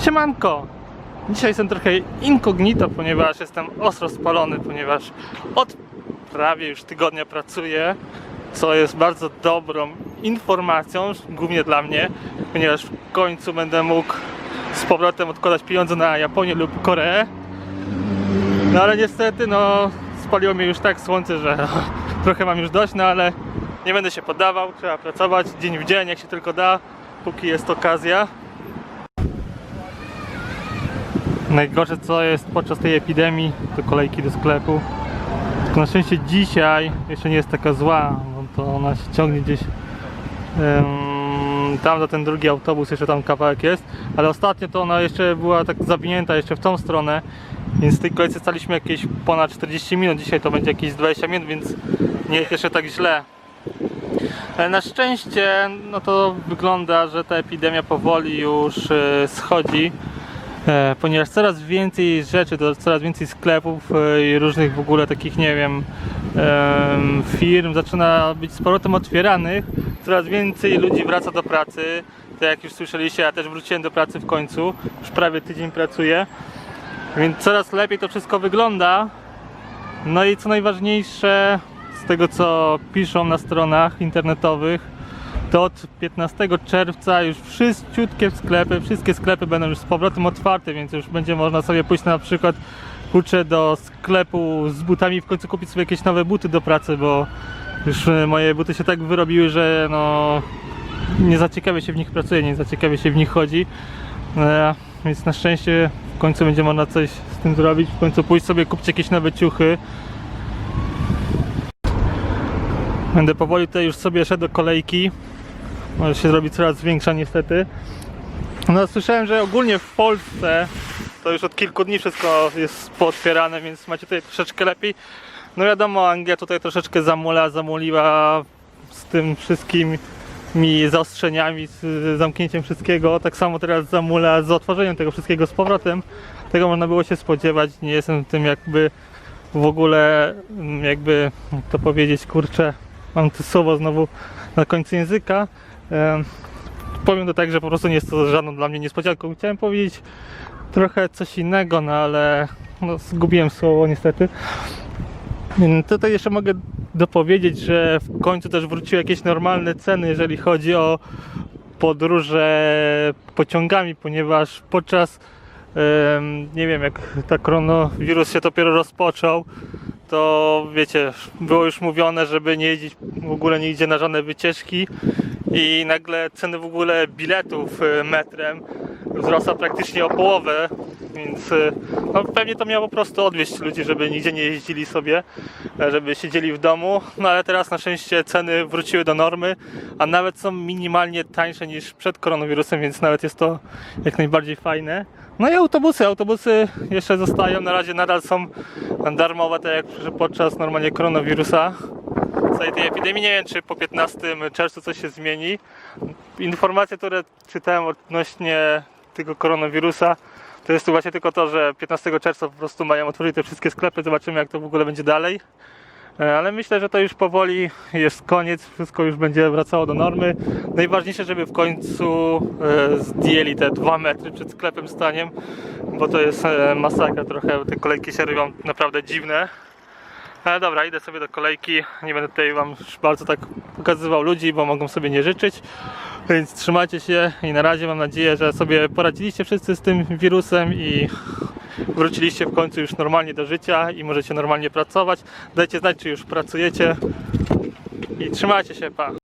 Siemanko! Dzisiaj jestem trochę incognito, ponieważ jestem ostro spalony, ponieważ od prawie już tygodnia pracuję, co jest bardzo dobrą informacją, głównie dla mnie, ponieważ w końcu będę mógł z powrotem odkładać pieniądze na Japonię lub Koreę. No ale niestety, no spaliło mnie już tak słońce, że trochę mam już dość, no ale nie będę się poddawał, trzeba pracować dzień w dzień, jak się tylko da, póki jest okazja. Najgorsze co jest podczas tej epidemii to kolejki do sklepu. Na szczęście dzisiaj jeszcze nie jest taka zła, bo to ona się ciągnie gdzieś tam za ten drugi autobus, jeszcze tam kawałek jest, ale ostatnio to ona jeszcze była tak zawinięta jeszcze w tą stronę, więc w tej kolejce staliśmy jakieś ponad 40 minut, dzisiaj to będzie jakieś 20 minut, więc nie jest jeszcze tak źle. Ale na szczęście no to wygląda, że ta epidemia powoli już e, schodzi. E, ponieważ coraz więcej rzeczy, coraz więcej sklepów e, i różnych w ogóle takich, nie wiem, em, firm zaczyna być z powrotem otwieranych, coraz więcej ludzi wraca do pracy. Tak jak już słyszeliście, ja też wróciłem do pracy w końcu, już prawie tydzień pracuję, więc coraz lepiej to wszystko wygląda. No i co najważniejsze, z tego co piszą na stronach internetowych, to od 15 czerwca już wszystkie sklepy, wszystkie sklepy będą już z powrotem otwarte, więc już będzie można sobie pójść na przykład kurczę do sklepu z butami w końcu kupić sobie jakieś nowe buty do pracy, bo już e, moje buty się tak wyrobiły, że no nie za ciekawie się w nich pracuje, nie za ciekawie się w nich chodzi. E, więc na szczęście w końcu będzie można coś z tym zrobić, w końcu pójść sobie kupić jakieś nowe ciuchy. Będę powoli tutaj już sobie szedł do kolejki. Może się zrobi coraz większa niestety. No słyszałem, że ogólnie w Polsce to już od kilku dni wszystko jest pootwierane, więc macie tutaj troszeczkę lepiej. No wiadomo, Anglia tutaj troszeczkę zamula, zamuliła z tym wszystkimi zaostrzeniami, z zamknięciem wszystkiego. Tak samo teraz zamula z otworzeniem tego wszystkiego z powrotem. Tego można było się spodziewać. Nie jestem tym jakby w ogóle mm, jakby jak to powiedzieć, kurczę, mam to słowo znowu na końcu języka. Em, Powiem to tak, że po prostu nie jest to żadną dla mnie niespodzianką. Chciałem powiedzieć trochę coś innego, no ale no, zgubiłem słowo niestety. Tutaj jeszcze mogę dopowiedzieć, że w końcu też wróciły jakieś normalne ceny, jeżeli chodzi o podróże pociągami, ponieważ podczas nie wiem, jak ta koronawirus się dopiero rozpoczął, to wiecie, było już mówione, żeby nie jeździć w ogóle nigdzie na żadne wycieczki i nagle ceny w ogóle biletów e, metrem wzrosła praktycznie o połowę, więc e, no, pewnie to miało po prostu odwieźć ludzi, żeby nigdzie nie jeździli sobie, e, żeby siedzieli w domu, no ale teraz na szczęście ceny wróciły do normy, a nawet są minimalnie tańsze niż przed koronawirusem, więc nawet jest to jak najbardziej fajne. No i autobusy, autobusy jeszcze zostają, na razie nadal są darmowe, tak jak podczas normalnie koronawirusa całej tej epidemii. Nie wiem, czy po 15 czerwcu coś się zmieni. Informacje, które czytałem odnośnie tego koronawirusa, to jest tu właśnie tylko to, że 15 czerwca po prostu mają otworzyć te wszystkie sklepy. Zobaczymy, jak to w ogóle będzie dalej. E, Ale myślę, że to już powoli jest koniec, wszystko już będzie wracało do normy. Najważniejsze, żeby w końcu e, zdjęli te dwa metry przed sklepem staniem, bo to jest e, masakra trochę, te kolejki się robią naprawdę dziwne. Ale dobra, idę sobie do kolejki. Nie będę tutaj Wam bardzo tak pokazywał ludzi, bo mogą sobie nie życzyć. Więc trzymajcie się i na razie mam nadzieję, że sobie poradziliście wszyscy z tym wirusem i wróciliście w końcu już normalnie do życia i możecie normalnie pracować. Dajcie znać, czy już pracujecie. I trzymajcie się, pa!